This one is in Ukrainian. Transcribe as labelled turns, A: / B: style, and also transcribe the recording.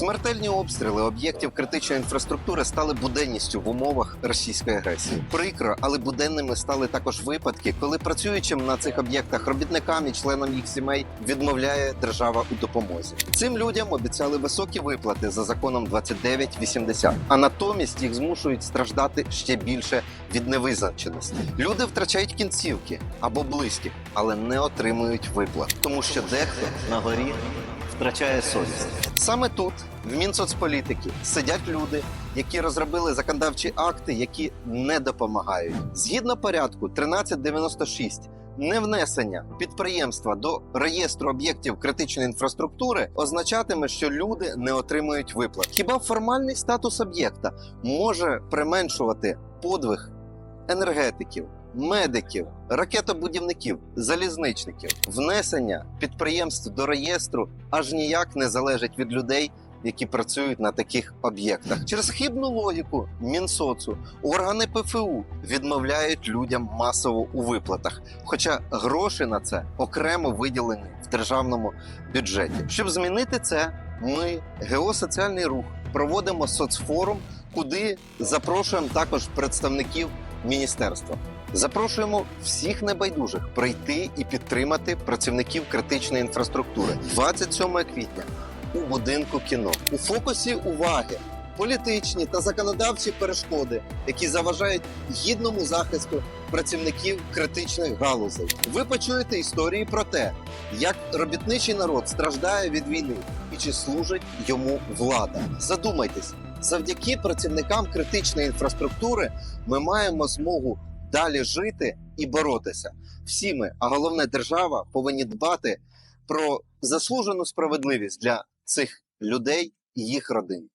A: Смертельні обстріли об'єктів критичної інфраструктури стали буденністю в умовах російської агресії. Прикро, але буденними стали також випадки, коли працюючим на цих об'єктах робітникам і членам їх сімей відмовляє держава у допомозі. Цим людям обіцяли високі виплати за законом 2980, а натомість їх змушують страждати ще більше від невизначеності. Люди втрачають кінцівки або близьких, але не отримують виплат, тому що дехто на горі втрачає совість. Саме тут, в Мінсоцполітики, сидять люди, які розробили законодавчі акти, які не допомагають. Згідно порядку 1396, невнесення підприємства до реєстру об'єктів критичної інфраструктури означатиме, що люди не отримують виплат. Хіба формальний статус об'єкта може применшувати подвиг енергетиків, медиків, ракетобудівників, залізничників. Внесення підприємств до реєстру аж ніяк не залежить від людей. Які працюють на таких об'єктах через хибну логіку Мінсоцу органи ПФУ відмовляють людям масово у виплатах, хоча гроші на це окремо виділені в державному бюджеті. Щоб змінити це, ми, Геосоціальний рух, проводимо соцфорум, куди запрошуємо також представників міністерства. Запрошуємо всіх небайдужих прийти і підтримати працівників критичної інфраструктури 27 квітня у будинку кіно. У фокусі уваги політичні та законодавчі перешкоди, які заважають гідному захисту працівників критичних галузей. Ви почуєте історії про те, як робітничий народ страждає від війни і чи служить йому влада. Задумайтесь, завдяки працівникам критичної інфраструктури ми маємо змогу далі жити і боротися. Всі ми, а головне держава, повинні дбати про заслужену справедливість для цих людей і їх родин.